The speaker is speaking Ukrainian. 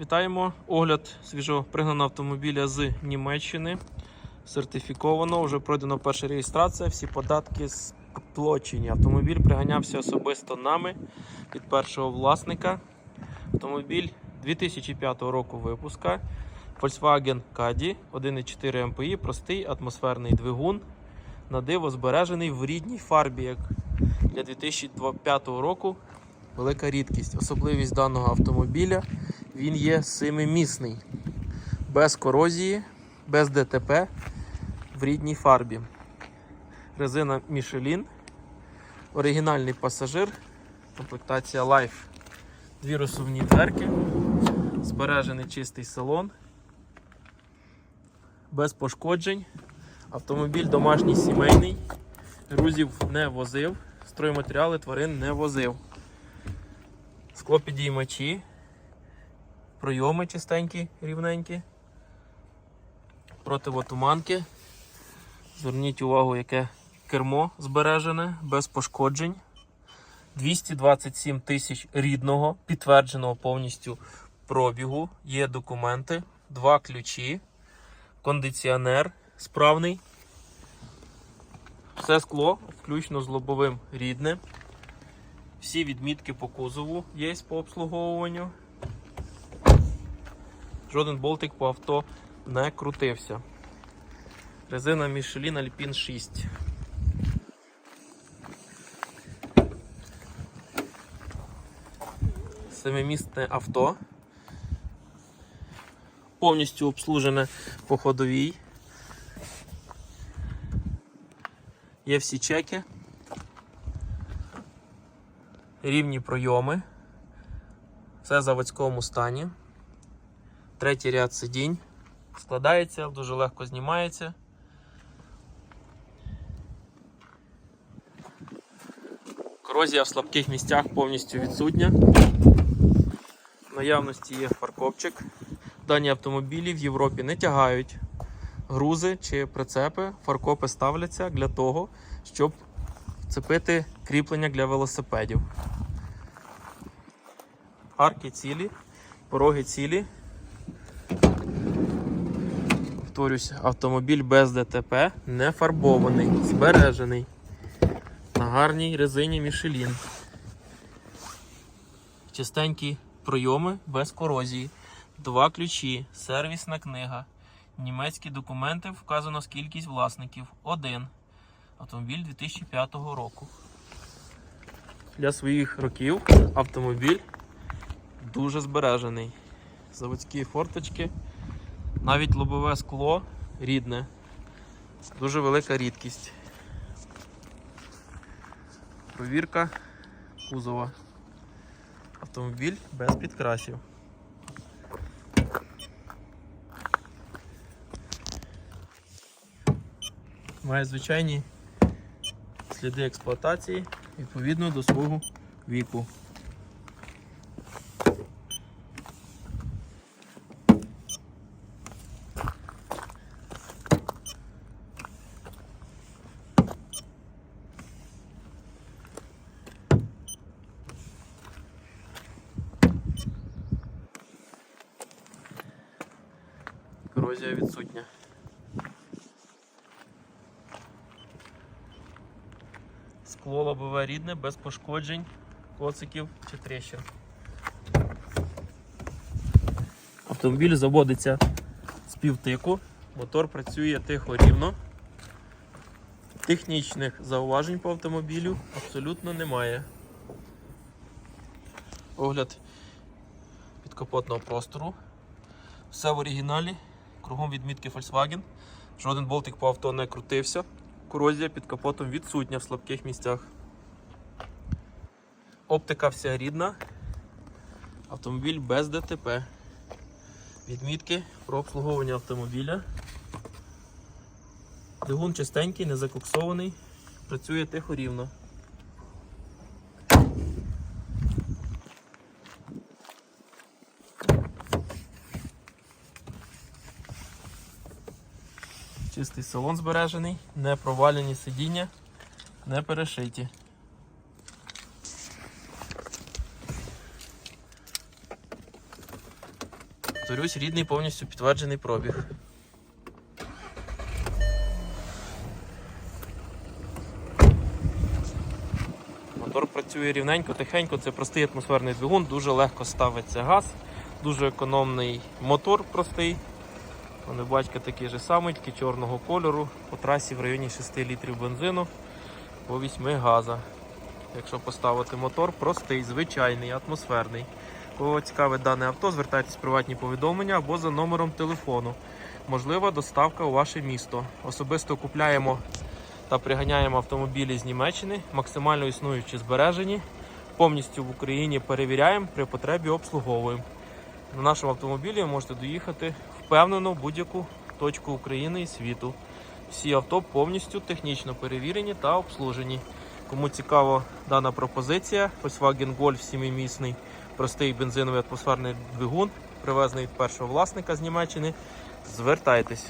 Вітаємо! Огляд свіжопригнаного автомобіля з Німеччини. Сертифіковано, вже пройдена перша реєстрація, всі податки сплочені. Автомобіль приганявся особисто нами від першого власника. Автомобіль 2005 року випуска. Volkswagen Caddy 1,4 MPI, простий атмосферний двигун. На диво збережений в рідній фарбі, як для 2005 року. Велика рідкість. Особливість даного автомобіля він є семимісний, без корозії, без ДТП в рідній фарбі. Резина Michelin, оригінальний пасажир, комплектація Life, дві розсувні дверки, збережений чистий салон, без пошкоджень. Автомобіль домашній сімейний, грузів не возив, стройматеріали тварин не возив. Склопідіймачі, пройоми чистенькі, рівненькі, противотуманки. Зверніть увагу, яке кермо збережене, без пошкоджень. 227 тисяч рідного, підтвердженого повністю пробігу. Є документи, два ключі, кондиціонер справний. Все скло, включно з лобовим рідне. Всі відмітки по кузову є по обслуговуванню. Жоден болтик по авто не крутився. Резина Michelin Alpine 6. Семимісне авто. Повністю обслужене по ходовій. Є всі чеки. Рівні пройоми. Все в заводському стані. Третій ряд сидінь. Складається, дуже легко знімається. Корозія в слабких місцях повністю відсутня. В наявності є фаркопчик. Дані автомобілі в Європі не тягають грузи чи прицепи. Фаркопи ставляться для того, щоб вцепити кріплення для велосипедів. Арки цілі, пороги цілі. Повторюсь, автомобіль без ДТП не фарбований, збережений. На гарній резині Michelin. Чистенькі пройоми без корозії. Два ключі, сервісна книга. Німецькі документи вказано кількість власників. Один. Автомобіль 2005 року. Для своїх років автомобіль дуже збережений. Заводські форточки, навіть лобове скло рідне. Дуже велика рідкість. Провірка кузова. Автомобіль без підкрасів. Має звичайні сліди експлуатації відповідно до свого віку. Корозія відсутня. Скло лобове рідне, без пошкоджень, коциків чи тріщин. Автомобіль заводиться з півтику, мотор працює тихо рівно. Технічних зауважень по автомобілю абсолютно немає. Огляд підкапотного простору. Все в оригіналі, кругом відмітки Volkswagen. Жоден болтик по авто не крутився. Корозія під капотом відсутня в слабких місцях. Оптика вся рідна. Автомобіль без ДТП. Відмітки про обслуговування автомобіля. Двигун чистенький, не закоксований, працює тихо рівно. Чистий салон збережений, не провалені сидіння, не перешиті. Повторюсь, рідний повністю підтверджений пробіг. Мотор працює рівненько, тихенько, це простий атмосферний двигун, дуже легко ставиться газ, дуже економний мотор простий. Вони такий же самий, тільки чорного кольору. По трасі в районі 6 літрів бензину по 8 газа. Якщо поставити мотор, простий, звичайний, атмосферний. Кого цікавить дане авто, звертайтесь в приватні повідомлення або за номером телефону. Можлива доставка у ваше місто. Особисто купляємо та приганяємо автомобілі з Німеччини, максимально існуючі збережені. Повністю в Україні перевіряємо, при потребі обслуговуємо. На нашому автомобілі ви можете доїхати впевнено будь-яку точку України і світу. Всі авто повністю технічно перевірені та обслужені. Кому цікава дана пропозиція, Volkswagen Golf 7-місний, простий бензиновий атмосферний двигун, привезений від першого власника з Німеччини. Звертайтесь.